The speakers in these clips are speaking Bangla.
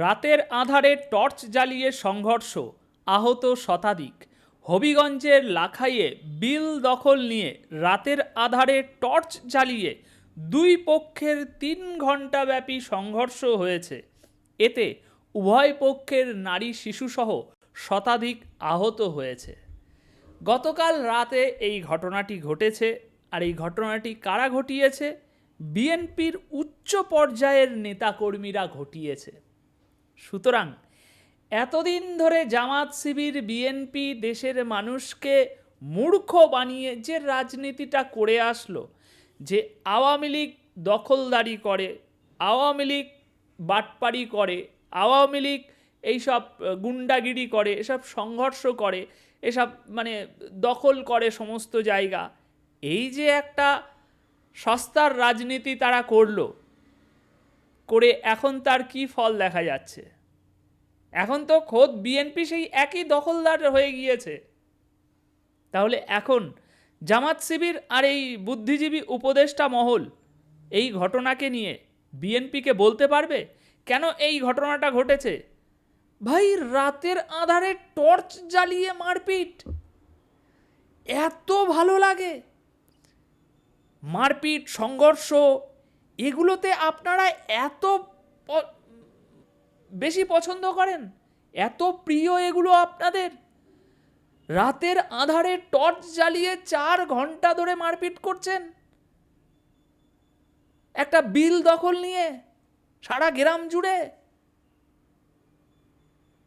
রাতের আধারে টর্চ জ্বালিয়ে সংঘর্ষ, আহত শতাধিক। হবিগঞ্জের লাখাইয়ে বিল দখল নিয়ে রাতের আধারে টর্চ জ্বালিয়ে দুই পক্ষের তিন ঘণ্টাব্যাপী সংঘর্ষ হয়েছে। এতে উভয় পক্ষের নারী শিশুসহ শতাধিক আহত হয়েছে। গতকাল রাতে এই ঘটনাটি ঘটেছে। আর এই ঘটনাটি কারা ঘটিয়েছে? বিএনপির উচ্চ পর্যায়ের নেতাকর্মীরা ঘটিয়েছে। সুতরাং এতদিন ধরে জামাত শিবির, বিএনপি দেশের মানুষকে মূর্খ বানিয়ে যে রাজনীতিটা করে আসলো, যে আওয়ামী লীগ দখলদারি করে, আওয়ামী লীগ বাটপারি করে, আওয়ামী লীগ এইসব গুন্ডাগিরি করে, এসব সংঘর্ষ করে, এসব মানে দখল করে সমস্ত জায়গা, এই যে একটা সস্তার রাজনীতি তারা করল করে এখন তার কি ফল দেখা যাচ্ছে? এখন তো খোদ বিএনপি সেই একই দখলদার হয়ে গিয়েছে। তাহলে এখন জামাত শিবির আর এই বুদ্ধিজীবী উপদেষ্টা মহল এই ঘটনাকে নিয়ে বিএনপিকে বলতে পারবে? কেন এই ঘটনাটা ঘটেছে? ভাই, রাতের আধারে টর্চ জ্বালিয়ে মারপিট। এত ভালো লাগে। মারপিট, সংঘর্ষ এগুলোতে আপনারা এত বেশি পছন্দ করেন? এত প্রিয় এগুলো আপনাদের? রাতের আধারে টর্চ জ্বালিয়ে চার ঘণ্টা ধরে মারপিট করছেন? একটা বিল দখল নিয়ে সারা গ্রাম জুড়ে?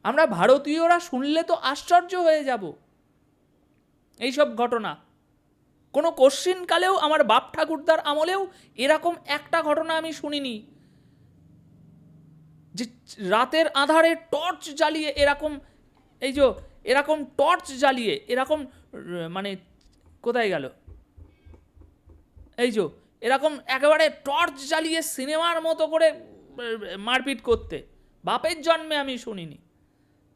আমরা ভারতীয়রা শুনলে তো আশ্চর্য হয়ে যাব। এইসব ঘটনা। কোনো কোশ্চিনকালেও আমার বাপ ঠাকুরদার আমলেও এরকম একটা ঘটনা আমি শুনিনি। যে রাতের আধারে টর্চ জ্বালিয়ে এরকম, এই যে এরকম টর্চ জ্বালিয়ে এরকম মানে কোথায় গেল? এই যে এরকম একেবারে টর্চ জ্বালিয়ে সিনেমার মতো করে মারপিট করতে। বাপের জন্মে আমি শুনিনি।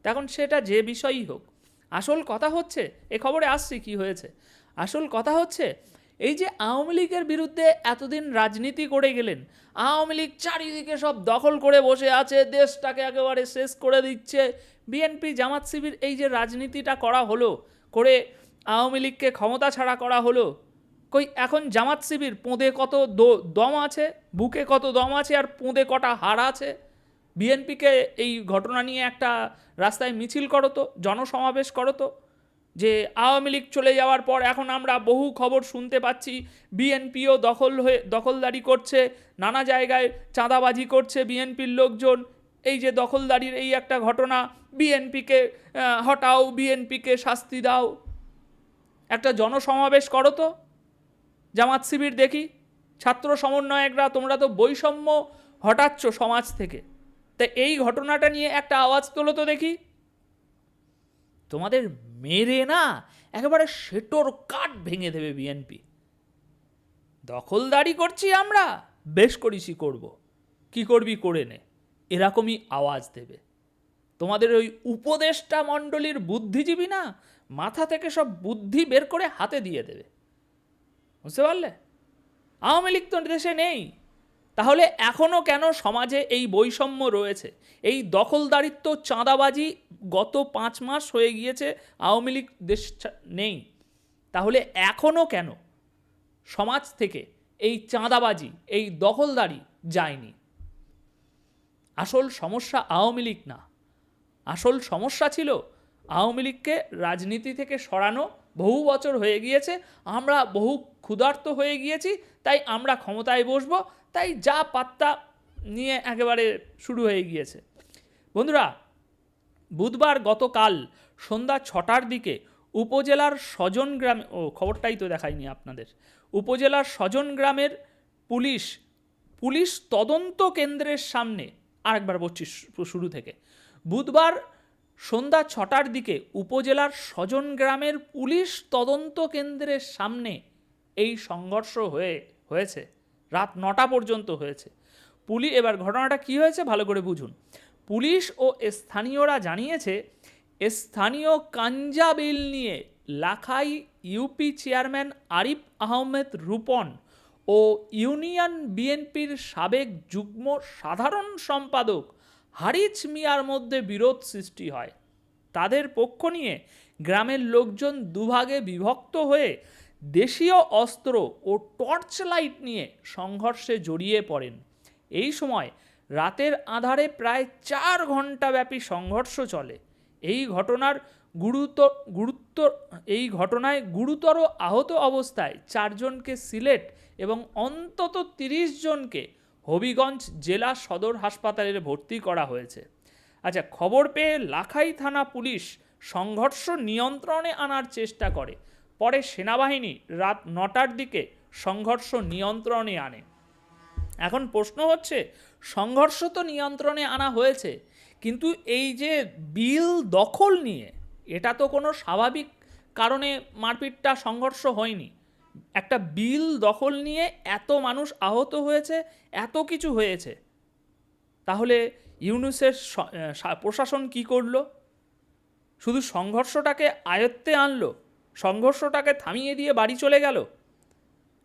তখন সেটা যে বিষয়ই হোক। আসল কথা হচ্ছে, এ খবরে আসছি কি হয়েছে। আসল কথা হচ্ছে, এই যে আওয়ামী লীগের বিরুদ্ধে এতদিন রাজনীতি করে গেলেন, আওয়ামী লীগ চারিদিকে সব দখল করে বসে আছে, দেশটাকে একেবারে শেষ করে দিচ্ছে। বিএনপি, জামাত শিবির, এই যে রাজনীতিটা করা হলো, করে আওয়ামী লীগকে ক্ষমতা ছাড়া করা হলো, কই এখন জামাত শিবির পোঁদে কত দম আছে? বুকে কত দম আছে? আর পোঁদে কটা হাড় আছে? বিএনপিকে এই ঘটনা নিয়ে একটা রাস্তায় মিছিল করো তো, জনসমাবেশ করো তো। যে আওয়ামী লীগ চলে যাওয়ার পর এখন আমরা বহু খবর শুনতে পাচ্ছি। বিএনপিও দখল হয়ে, দখলদারি করছে, নানা জায়গায় চাঁদাবাজি করছে বিএনপির লোকজন। এই যে দখলদারির এই একটা ঘটনা, বিএনপিকে হটাও, বিএনপিকে শাস্তি দাও। একটা জনসমাবেশ করো তো। জামাত শিবির দেখি, ছাত্র সমন্বয়করা তোমরা তো বৈষম্য হটাচ্ছ সমাজ থেকে। তা এই ঘটনাটা নিয়ে একটা আওয়াজ তোলো তো দেখি। তোমাদের মেরে না একেবারে সেটোর কাঠ ভেঙে দেবে বিএনপি। দখলদারি করছি আমরা, বেশ করিসই করব। কি করবি করে নে, এরকমই আওয়াজ দেবে। তোমাদের ওই উপদেষ্টা মণ্ডলীর বুদ্ধিজীবী না, মাথা থেকে সব বুদ্ধি বের করে হাতে দিয়ে দেবে। বুঝতে পারলে? আওয়ামী লীগ তো দেশে নেই। তাহলে এখনও কেন সমাজে এই বৈষম্য রয়েছে? এই দখলদারিত্ব চাঁদাবাজি গত পাঁচ মাস হয়ে গিয়েছে, আওয়ামী লীগ দেশ নেই। তাহলে এখনও কেন সমাজ থেকে এই চাঁদাবাজি, এই দখলদারি যায়নি? আসল সমস্যা আওয়ামী লীগ না। আসল সমস্যা ছিল আওয়ামী লীগকে রাজনীতি থেকে সরানো বহু বছর হয়ে গিয়েছে, আমরা বহু ক্ষুধার্ত হয়ে গিয়েছি, তাই আমরা ক্ষমতায় বসবো, তাই যা পাত্তা নিয়ে একেবারে শুরু হয়ে গিয়েছে। বন্ধুরা, বুধবার গতকাল সন্ধ্যা ছটার দিকে উপজেলার স্বজন গ্রামে, ও খবরটাই তো দেখাইনি আপনাদের, উপজেলার স্বজন গ্রামের পুলিশ পুলিশ তদন্ত কেন্দ্রের সামনে আরেকবার বলছি শুরু থেকে। বুধবার সন্ধ্যা ছটার দিকে উপজেলার স্বজন গ্রামের পুলিশ তদন্ত কেন্দ্রের সামনে এই সংঘর্ষ হয়ে, হয়েছে। রাত নটা পর্যন্ত হয়েছে। পুলি, এবার ঘটনাটা কি হয়েছে ভালো করে বুঝুন। পুলিশ ও স্থানীয়রা জানিয়েছে, স্থানীয় কাঞ্জা বিল নিয়ে লাখাই ইউপি চেয়ারম্যান আরিফ আহমেদ রূপন ও ইউনিয়ন বিএনপির সাবেক যুগ্ম সাধারণ সম্পাদক হারিচ মিয়ার মধ্যে বিরোধ সৃষ্টি হয়। তাদের পক্ষ নিয়ে গ্রামের লোকজন দুভাগে বিভক্ত হয়ে দেশীয় অস্ত্র ও টর্চ লাইট নিয়ে সংঘর্ষে জড়িয়ে পড়েন। এই সময় রাতের আধারে প্রায় চার ঘণ্টা ব্যাপী সংঘর্ষ চলে। এই ঘটনার গুরুতর গুরুত্ব এই ঘটনায় গুরুতর আহত অবস্থায় চারজনকে সিলেট এবং অন্তত তিরিশ জনকে হবিগঞ্জ জেলা সদর হাসপাতালে ভর্তি করা হয়েছে। আচ্ছা খবর পেয়ে লাখাই থানা পুলিশ সংঘর্ষ নিয়ন্ত্রণে আনার চেষ্টা করে। পরে সেনাবাহিনী রাত নটার দিকে সংঘর্ষ নিয়ন্ত্রণে আনে। এখন প্রশ্ন হচ্ছে, সংঘর্ষ তো নিয়ন্ত্রণে আনা হয়েছে, কিন্তু এই যে বিল দখল নিয়ে, এটা তো কোনো স্বাভাবিক কারণে মারপিটটা সংঘর্ষ হয়নি। একটা বিল দখল নিয়ে এত মানুষ আহত হয়েছে, এত কিছু হয়েছে। তাহলে ইউনুসের প্রশাসন কি করল? শুধু সংঘর্ষটাকে আয়ত্তে আনলো, সংঘর্ষটাকে থামিয়ে দিয়ে বাড়ি চলে গেল?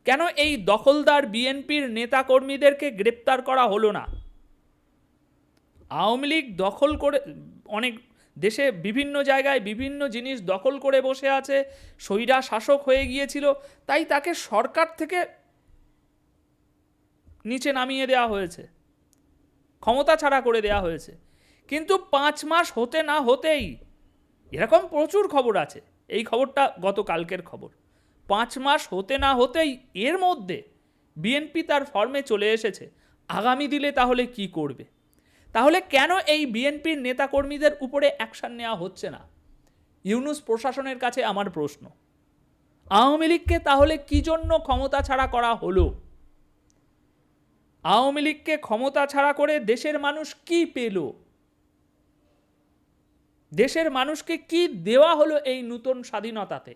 কেন এই দখলদার বিএনপির নেতাকর্মীদেরকে গ্রেপ্তার করা হলো না? আওয়ামী লীগ দখল করে, অনেক দেশে বিভিন্ন জায়গায় বিভিন্ন জিনিস দখল করে বসে আছে স্বৈরা শাসক হয়ে গিয়েছিল, তাই তাকে সরকার থেকে নিচে নামিয়ে দেওয়া হয়েছে, ক্ষমতা ছাড়া করে দেওয়া হয়েছে। কিন্তু পাঁচ মাস হতে না হতেই এরকম প্রচুর খবর আছে। এই খবরটা গতকালকের খবর। পাঁচ মাস হতে না হতেই এর মধ্যে বিএনপি তার ফর্মে চলে এসেছে। আগামী দিলে তাহলে কি করবে? তাহলে কেন এই বিএনপির নেতাকর্মীদের উপরে অ্যাকশন নেওয়া হচ্ছে না? ইউনুস প্রশাসনের কাছে আমার প্রশ্ন। আওয়ামী লীগকে তাহলে কি জন্য ক্ষমতা ছাড়া করা হলো? আওয়ামী লীগকে ক্ষমতা ছাড়া করে দেশের মানুষ কি পেল? দেশের মানুষকে কি দেওয়া হলো এই নূতন স্বাধীনতাতে?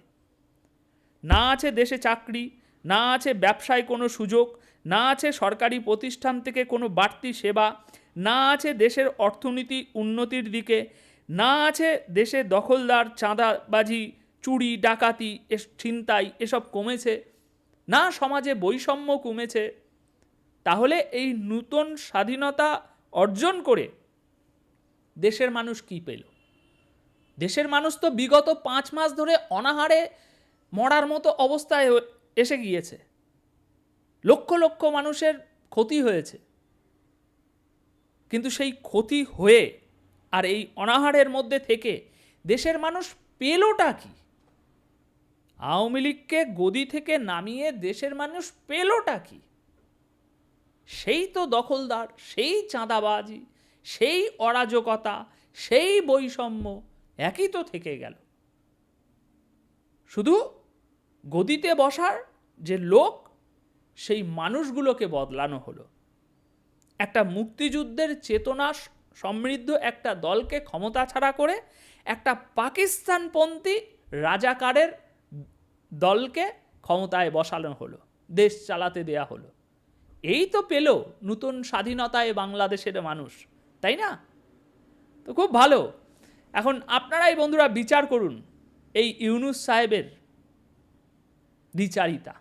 না আছে দেশে চাকরি, না আছে ব্যবসায় কোনো সুযোগ, না আছে সরকারি প্রতিষ্ঠান থেকে কোনো বাড়তি সেবা না আছে দেশের অর্থনীতি উন্নতির দিকে, না আছে দেশে দখলদার, চাঁদাবাজি, চুরি, ডাকাতি এস ছিনতাই, এসব কমেছে, না সমাজে বৈষম্য কমেছে, তাহলে এই নূতন স্বাধীনতা অর্জন করে দেশের মানুষ কি পেল? দেশের মানুষ তো বিগত পাঁচ মাস ধরে অনাহারে মরার মতো অবস্থায় এসে গিয়েছে। লক্ষ লক্ষ মানুষের ক্ষতি হয়েছে। কিন্তু সেই ক্ষতি হয়ে আর এই অনাহারের মধ্যে থেকে দেশের মানুষ পেলোটা কি? আওয়ামী লীগকে গদি থেকে নামিয়ে দেশের মানুষ পেলোটা কি? সেই তো দখলদার, সেই চাঁদাবাজি, সেই অরাজকতা, সেই বৈষম্য একই তো থেকে গেল। শুধু গদিতে বসার যে লোক, সেই মানুষগুলোকে বদলানো হলো। একটা মুক্তিযুদ্ধের চেতনা সমৃদ্ধ একটা দলকে ক্ষমতা ছাড়া করে একটা পাকিস্তানপন্থী রাজাকারের দলকে ক্ষমতায় বসানো হলো, দেশ চালাতে দেয়া হলো। এই তো পেল নতুন স্বাধীনতায় বাংলাদেশের মানুষ, তাই না? তো খুব ভালো। এখন আপনারাই বন্ধুরা বিচার করুন এই ইউনুস সাহেবের দ্বিচারিতা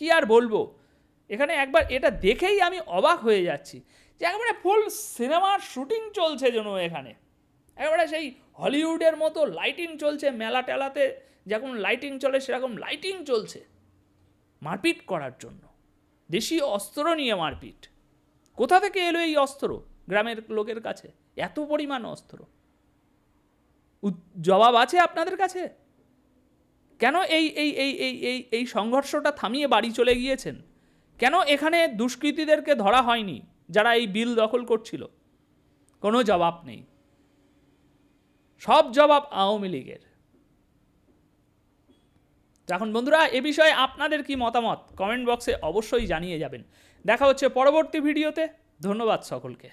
কি আর বলব? এখানে একবার এটা দেখেই আমি অবাক হয়ে যাচ্ছি যে একেবারে ফুল সিনেমার শুটিং চলছে যেন এখানে। একেবারে সেই হলিউডের মতো লাইটিং চলছে, মেলা টেলাতে যেরকম লাইটিং চলে, সেরকম লাইটিং চলছে। মারপিট করার জন্য। দেশীয় অস্ত্র নিয়ে মারপিট। কোথা থেকে এলো এই অস্ত্র? গ্রামের লোকের কাছে। এত পরিমাণ অস্ত্র। জবাব আছে আপনাদের কাছে? কেন এই এই এই এই এই সংঘর্ষটা থামিয়ে বাড়ি চলে গিয়েছেন? কেন এখানে দুষ্কৃতীদেরকে ধরা হয়নি যারা এই বিল দখল করছিল? কোনো জবাব নেই। সব জবাব আওয়ামী লীগের। এখন বন্ধুরা, এ বিষয়ে আপনাদের কি মতামত? কমেন্ট বক্সে অবশ্যই জানিয়ে যাবেন। দেখা হচ্ছে পরবর্তী ভিডিওতে। ধন্যবাদ সকলকে।